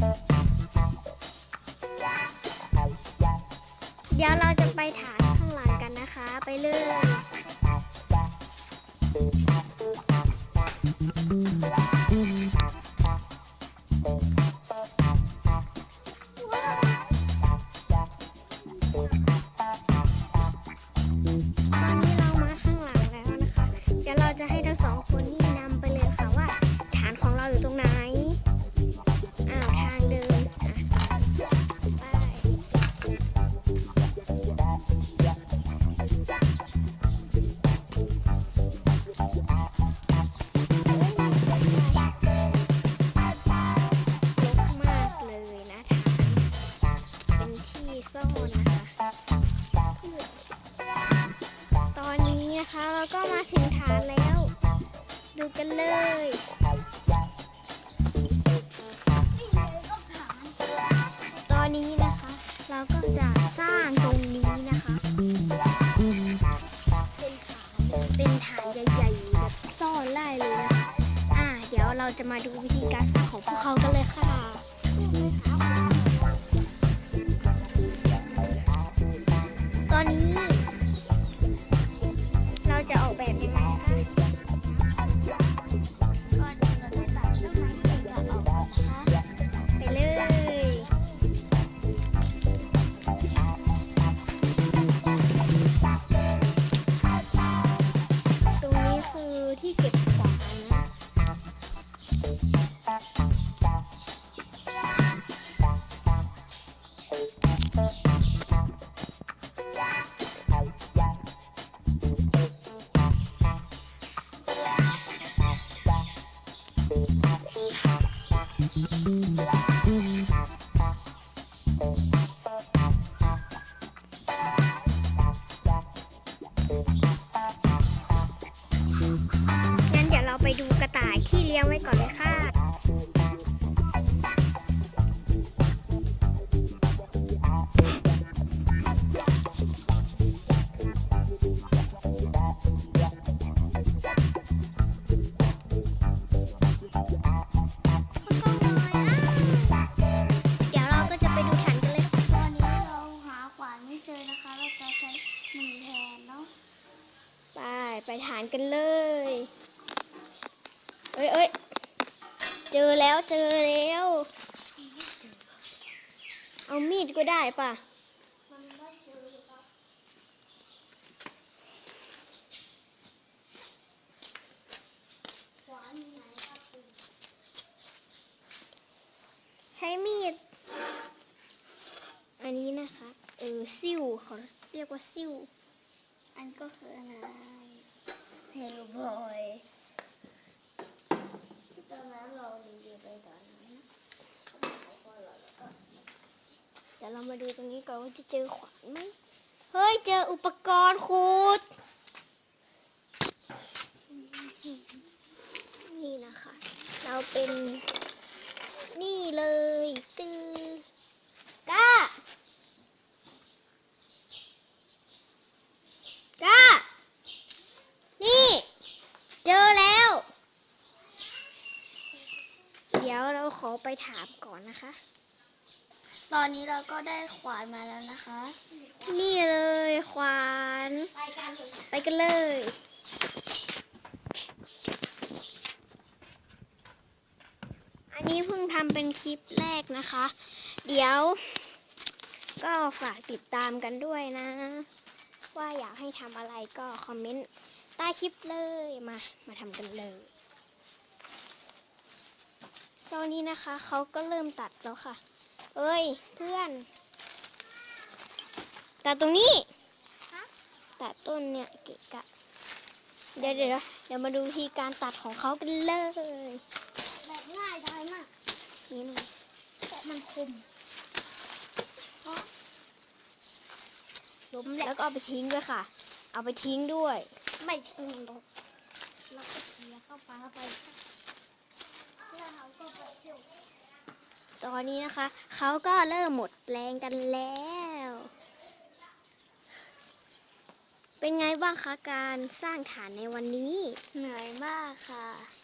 เดี๋ยวเราจะไปฐานข้างหลังกันนะคะ ไปเรื่อยเนะคะเราก็มาถึงฐานแล้ว ดูกันเลยตอนนี้นะคะ เราก็จะสร้างตรงนี้นะคะ เป็นฐานใหญ่ๆแบบซ่อนได้เลยนะคะอ่าเดี๋ยวเราจะมาดูวิธีการสร้างของพวกเขากันเลยค่ะ ใช้มือแทนเนาะไปไปฐานกันเลยเอ้ยเอ้ยเจอแล้วเจอแล้ว เอามีดก็ได้ป่ะ มันไม่เจอครับขวานอยู่ไหนครับคุณ ใช้มีด อันนี้นะคะ เออซิ่วเขาเรียกว่าซิ่ว อันก็คืออะไรเฮลบอยตอนนั้นเรารีวิวไปตอนนั้นเดี๋ยวเรามาดูตรงนี้ก่อนว่าจะเจอขวานไหมเฮ้ย เจออุปกรณ์ขุด นี่นะคะ เราเป็นเลยตือก้าก้า นี่ เจอแล้ว เดี๋ยวเรา ขอไปถามก่อนนะคะ ตอนนี้เราก็ได้ขวานมาแล้วนะคะ นี่เลยควาน ไปกันไปกันเลยอันนี้เพิ่งทำเป็นคลิปแรกนะคะ เดี๋ยว ก็ฝากติดตามกันด้วยนะ ว่าอยากให้ทำอะไรก็คอมเมนต์ใต้คลิปเลยมา มาทำกันเลย ตอนนี้นะคะเขาก็เริ่มตัดแล้วค่ะ เอ้ย เพื่อน ตัดตรงนี้ ตัดต้นเนี่ยเกะกะ เดี๋ยวเดี๋ยวเดี๋ยวมาดูวิธีการตัดของเขากันเลยแบบง่ายดายมากนี่มันแต่มันคมล้มแล้วก็เอาไปทิ้งด้วยค่ะ เอาไปทิ้งด้วย ไม่ทิ้งมันหรอกแล้วก็เขี่ยเข้าฟ้าไป ตอนนี้นะคะ เขาก็เริ่มหมดแรงกันแล้ว เป็นไงบ้างคะการสร้างฐานในวันนี้ เหนื่อยมากค่ะ